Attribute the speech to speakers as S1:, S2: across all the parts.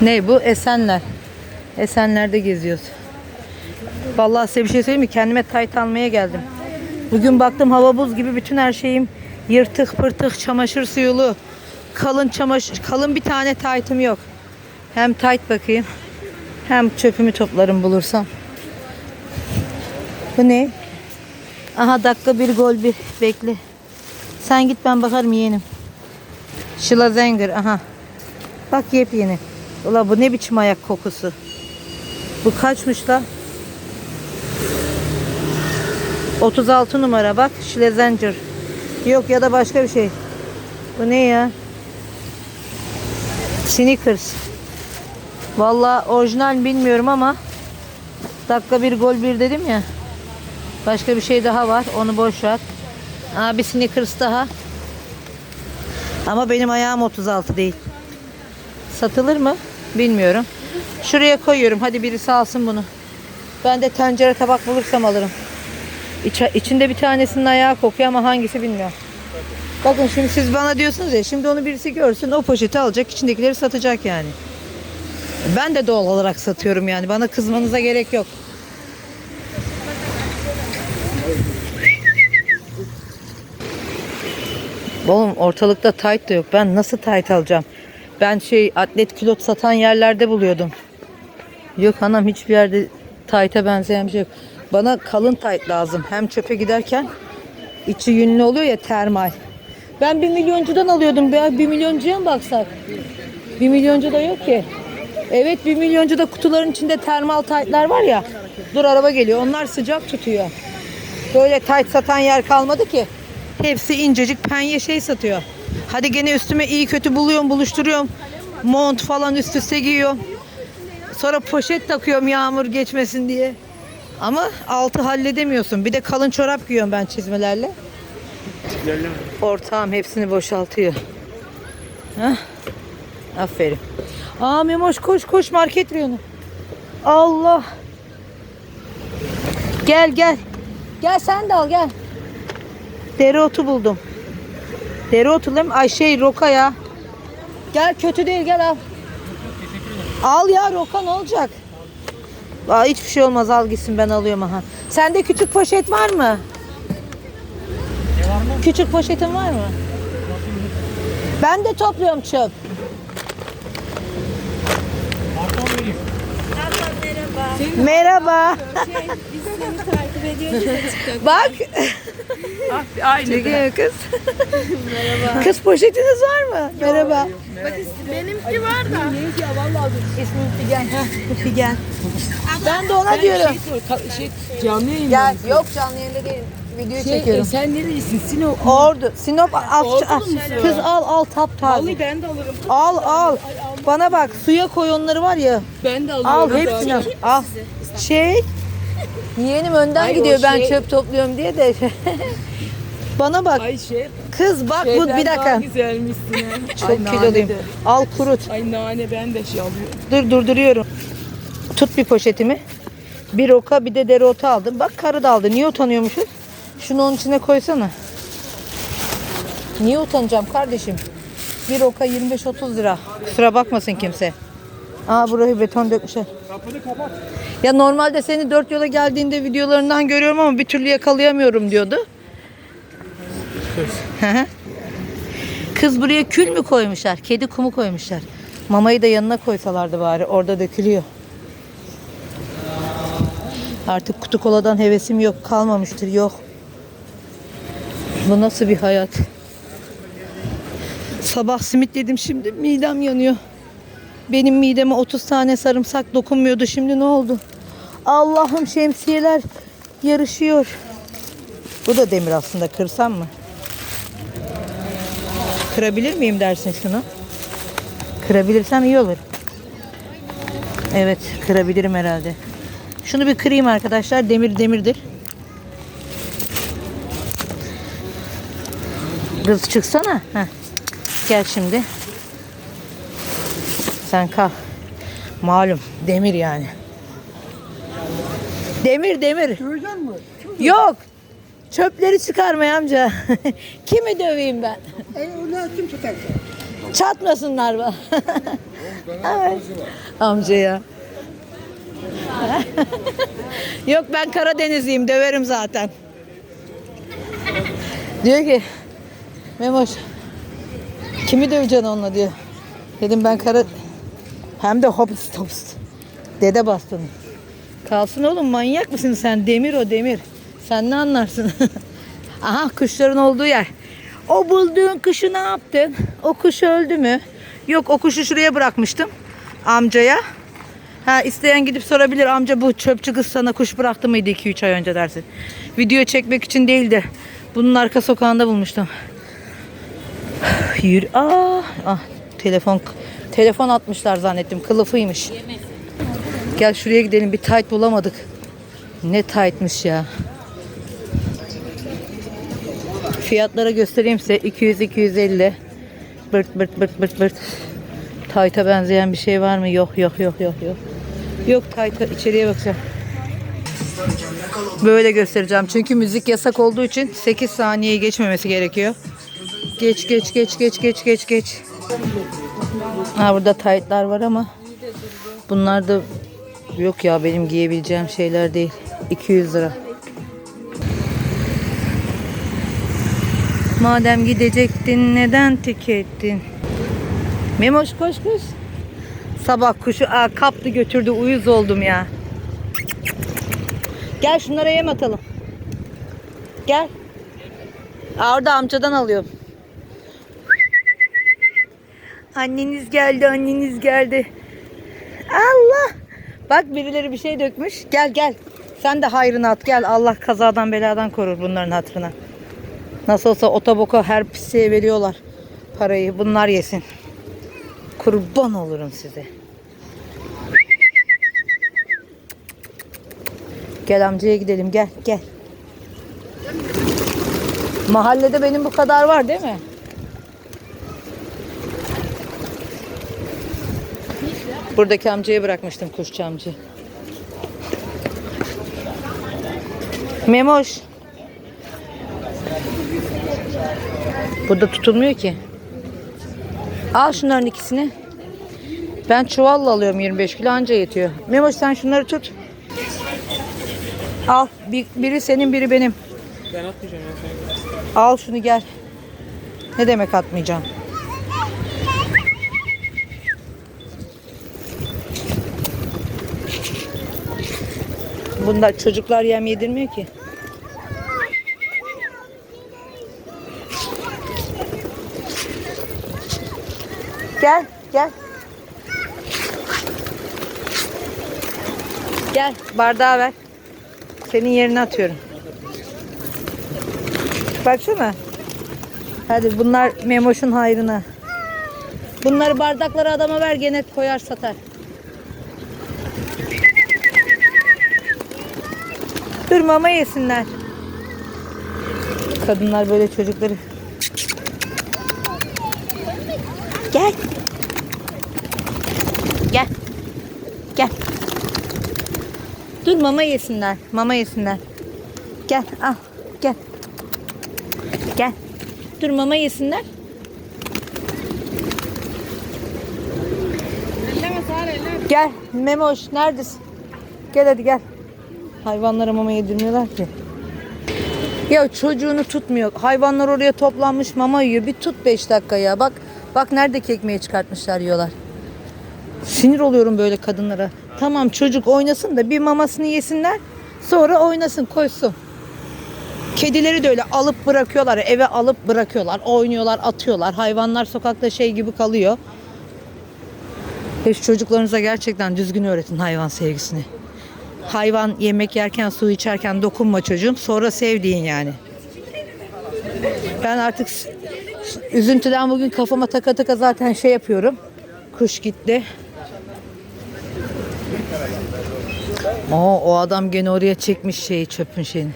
S1: Ne bu? Esenler. Esenler'de geziyoruz. Vallahi size bir şey söyleyeyim mi? Kendime tayt almaya geldim. Bugün baktım hava buz gibi bütün her şeyim yırtık pırtık çamaşır suyulu. Kalın çamaşır kalın bir tane taytım yok. Hem tayt bakayım. Hem çöpümü toplarım bulursam. Bu ne? Aha dakika bir gol bir. Bekle. Sen git ben bakarım yeğenim. Schlazenger aha. Bak yepyeni. Ula bu ne biçim ayak kokusu. Bu kaçmış la? 36 numara bak. Schlazenger. Yok ya da başka bir şey. Bu ne ya? Sneakers. Vallahi orijinal bilmiyorum ama dakika bir gol bir dedim ya. Başka bir şey daha var. Onu boş ver. Aa, bir sneakers daha. Ama benim ayağım 36 değil. Satılır mı? Bilmiyorum. Şuraya koyuyorum. Hadi birisi alsın bunu. Ben de tencere tabak bulursam alırım. İçe, içinde bir tanesinin ayağı kokuyor ama hangisi bilmiyorum. Bakın şimdi siz bana diyorsunuz ya şimdi onu birisi görsün o poşeti alacak içindekileri satacak yani. Ben de doğal olarak satıyorum yani bana kızmanıza gerek yok. Oğlum ortalıkta tayt da yok. Ben nasıl tayt alacağım? Ben şey atlet külot satan yerlerde buluyordum. Yok anam hiçbir yerde tayta benzeyen bir şey yok. Bana kalın tayt lazım. Hem çöpe giderken içi yünlü oluyor ya termal. Ben bir milyoncudan alıyordum. be. Bir milyoncuya mı baksak? Bir milyoncu da yok ki. Evet bir milyoncu da kutuların içinde termal taytlar var ya. Dur araba geliyor. Onlar sıcak tutuyor. Böyle tayt satan yer kalmadı ki. Hepsi incecik penye şey satıyor. Hadi gene üstüme iyi kötü buluyorum, buluşturuyorum. Mont falan üst üste giyiyorum. Sonra poşet takıyorum yağmur geçmesin diye. Ama altı halledemiyorsun. Bir de kalın çorap giyiyorum ben çizmelerle. Ortağım hepsini boşaltıyor. Hah. Aferin. Aa Memoş koş koş market reyonu. Allah. Gel gel. Gel sen de al gel. Dereotu buldum. Mi? Ay şey roka ya. Gel kötü değil gel al. Al ya roka ne olacak? Aa, hiçbir şey olmaz al gitsin ben alıyorum aha. Sende küçük poşet var mı? Küçük poşetin var mı? Ben de topluyorum çöp. Merhaba.
S2: Biz seni takip.
S1: Bak.
S3: Aynı.
S1: Çekiyor kız. Merhaba. Kız poşetiniz var mı? Merhaba.
S2: Benimki var da.
S1: İsmim Figen. Figen. Ben de ona diyorum.
S3: Şey, canlı yayın.
S1: Gel. Yok canlı yayında değil. Video
S3: Şey,
S1: çekiyorum.
S3: e, sen nerelisin? Sinop.
S1: Ordu. Sinop al,
S3: Ordulu
S1: al.
S3: musun?
S1: Kız al al tap.
S3: Vallahi ben de alırım.
S1: Al al. Bana bak suya koy onları var ya.
S3: Ben de alıyorum.
S1: Al hepsini al. Al. Şey. Yeğenim önden
S3: Ay, o
S1: gidiyor ben
S3: şey-
S1: çöp topluyorum diye de. Bana bak.
S3: Ay şey.
S1: Kız bak bu bir dakika.
S3: güzelmişsin ha.
S1: Çok kiloluyum.
S3: de.
S1: Al kurut.
S3: Ay nane ben de şey alıyorum.
S1: Dur durduruyorum. Tut bir poşetimi. Bir roka bir de dereotu aldım. Bak karı da aldı. Niye utanıyormuşuz? Şunu onun içine koysana. Niye utanacağım kardeşim? Bir roka 25-30 lira. Kusura bakmasın kimse. Aa burayı beton dökmüşler. Ya normalde seni dört yola geldiğinde videolarından görüyorum ama bir türlü yakalayamıyorum diyordu. Hı. Kız buraya kül mü koymuşlar? Kedi kumu koymuşlar. Mamayı da yanına koysalardı bari. Orada dökülüyor. Artık kutu koladan hevesim yok. Kalmamıştır. Yok. Bu nasıl bir hayat? Sabah simit yedim şimdi midem yanıyor. Benim mideme 30 tane sarımsak dokunmuyordu. Şimdi ne oldu? Allah'ım şemsiyeler yarışıyor. Bu da demir aslında. Kırsam mı? Kırabilir miyim dersin şunu? Kırabilirsem iyi olur. Evet kırabilirim herhalde. Şunu bir kırayım arkadaşlar. Demir demirdir. Kız çıksana. Heh. Gel şimdi. Sen kalk. Malum demir yani. Demir demir.
S3: Görecek mi?
S1: Yok. Çöpleri çıkarmaya amca. Kimi döveyim ben?
S3: E, onu kim tutar?
S1: Çatmasınlar bana. Ay, Amcaya. Yok ben Karadenizliyim döverim zaten. Diyor ki Memoş kimi döveceksin onunla diyor. Dedim ben kara hem de hopst hopst. Dede bastonu. Kalsın oğlum manyak mısın sen? Demir o demir. Sen ne anlarsın? Aha kuşların olduğu yer. O bulduğun kuşu ne yaptın? O kuş öldü mü? Yok o kuşu şuraya bırakmıştım. Amcaya. Ha isteyen gidip sorabilir. Amca bu çöpçü kız sana kuş bıraktı mıydı 2-3 ay önce dersin. Video çekmek için değil de bunun arka sokağında bulmuştum. Yürü. Aa, ah, telefon telefon atmışlar zannettim. Kılıfıymış. Gel şuraya gidelim. Bir tight bulamadık. Ne tightmış ya. Fiyatlara göstereyim size. 200 250. Bırt bırt bırt bırt bırt. Tight'a benzeyen bir şey var mı? Yok yok yok yok yok. Yok tight'a içeriye bakacağım. Böyle göstereceğim. Çünkü müzik yasak olduğu için 8 saniyeyi geçmemesi gerekiyor. Geç geç geç geç geç geç geç. Ha burada taytlar var ama bunlar da yok ya benim giyebileceğim şeyler değil. 200 lira. Madem gidecektin neden tükettin? Memoş koş koş. Sabah kuşu aa, kaptı götürdü uyuz oldum ya. Gel şunlara yem atalım. Gel. Aa, orada amcadan alıyorum. Anneniz geldi, anneniz geldi. Allah! Bak birileri bir şey dökmüş. Gel gel. Sen de hayrını at gel. Allah kazadan beladan korur bunların hatırına. Nasıl olsa otoboka her pisliğe veriyorlar parayı. Bunlar yesin. Kurban olurum size. Gel amcaya gidelim gel gel. Mahallede benim bu kadar var değil mi? Buradaki amcaya bırakmıştım kuşçu amcayı. Memoş. Burada tutulmuyor ki. Al şunların ikisini. Ben çuvalla alıyorum 25 kilo anca yetiyor. Memoş sen şunları tut. Al. Bir- biri senin biri benim.
S3: Ben atmayacağım ya.
S1: Al şunu gel. Ne demek atmayacağım? Bunda çocuklar yem yedirmiyor ki. Gel, gel. Gel, bardağı ver. Senin yerine atıyorum. Baksana. Hadi bunlar Memoş'un hayrına. Bunları bardaklara adama ver gene koyar satar. Dur mama yesinler. Kadınlar böyle çocukları. Gel. Gel. Gel. Dur mama yesinler. Mama yesinler. Gel al. Gel. Gel. Dur mama yesinler. Gel Memoş neredesin? Gel hadi gel. Hayvanlara mama yedirmiyorlar ki. Ya çocuğunu tutmuyor. Hayvanlar oraya toplanmış mama yiyor. Bir tut 5 dakika ya. Bak bak nerede ekmeği çıkartmışlar yiyorlar. Sinir oluyorum böyle kadınlara. Tamam çocuk oynasın da bir mamasını yesinler. Sonra oynasın koysun. Kedileri de öyle alıp bırakıyorlar. Eve alıp bırakıyorlar. Oynuyorlar, atıyorlar. Hayvanlar sokakta şey gibi kalıyor. Hiç çocuklarınıza gerçekten düzgün öğretin hayvan sevgisini. Hayvan yemek yerken, su içerken dokunma çocuğum. Sonra sevdiğin yani. Ben artık üzüntüden bugün kafama taka taka zaten şey yapıyorum. Kuş gitti. Oo, o adam gene oraya çekmiş şeyi çöpün şeyini.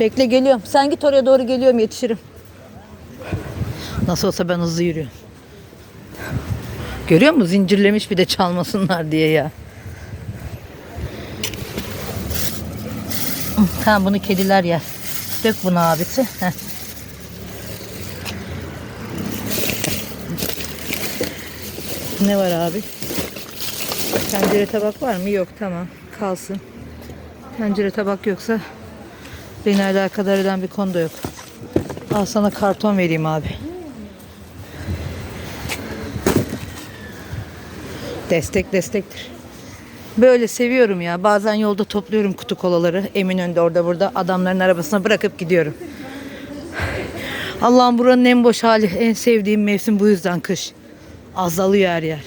S1: Bekle geliyorum. Sen git oraya doğru geliyorum yetişirim. Nasıl olsa ben hızlı yürüyorum. Görüyor musun? Zincirlemiş bir de çalmasınlar diye ya. Ha bunu kediler yer. Dök bunu abisi. Heh. Ne var abi? Tencere tabak var mı? Yok tamam. Kalsın. Tencere tabak yoksa beni alakadar eden bir konu da yok. Al sana karton vereyim abi. Destek destektir. Böyle seviyorum ya. Bazen yolda topluyorum kutu kolaları. Eminönü'nde orada burada adamların arabasına bırakıp gidiyorum. Allah'ım buranın en boş hali. En sevdiğim mevsim bu yüzden kış. Azalıyor her yer.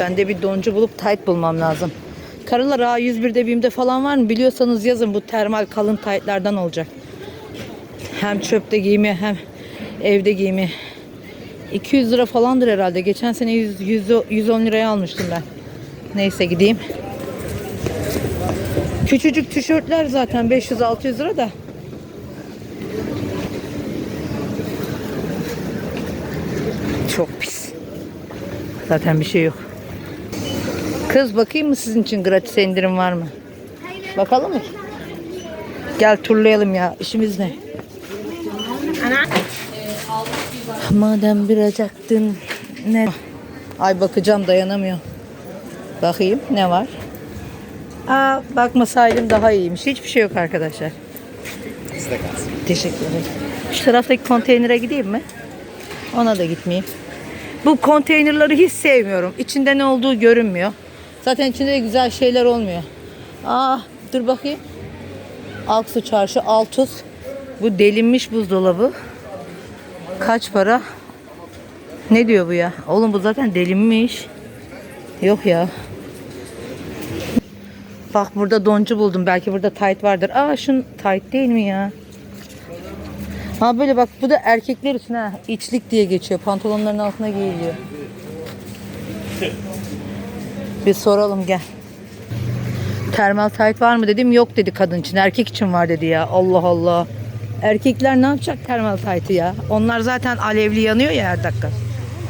S1: Ben de bir doncu bulup tight bulmam lazım. Karılar A101'de BİM'de falan var mı? Biliyorsanız yazın bu termal kalın tight'lardan olacak. Hem çöpte giyimi hem evde giyimi. 200 lira falandır herhalde. Geçen sene 100, 100, 110 liraya almıştım ben. Neyse gideyim. Küçücük tişörtler zaten 500-600 lira da. Çok pis. Zaten bir şey yok. Kız bakayım mı sizin için gratis indirim var mı? Bakalım mı? Gel turlayalım ya. İşimiz ne? Madem biracaktın ne? Ay bakacağım dayanamıyorum. Bakayım ne var? Aa bakmasaydım daha iyiymiş. Hiçbir şey yok arkadaşlar.
S3: Sizde kalsın.
S1: Teşekkür ederim. Şu taraftaki konteynere gideyim mi? Ona da gitmeyeyim. Bu konteynerları hiç sevmiyorum. İçinde ne olduğu görünmüyor. Zaten içinde de güzel şeyler olmuyor. Aa dur bakayım. Aksu Çarşı Altus. Bu delinmiş buzdolabı. Kaç para? Ne diyor bu ya? Oğlum bu zaten delinmiş. Yok ya. Bak burada doncu buldum. Belki burada tight vardır. Aa şun tight değil mi ya? Ha böyle bak bu da erkekler için ha. İçlik diye geçiyor. Pantolonların altına giyiliyor. Bir soralım gel. Termal tight var mı dedim. Yok dedi kadın için. Erkek için var dedi ya. Allah Allah. Erkekler ne yapacak termal tight'ı ya? Onlar zaten alevli yanıyor ya her dakika.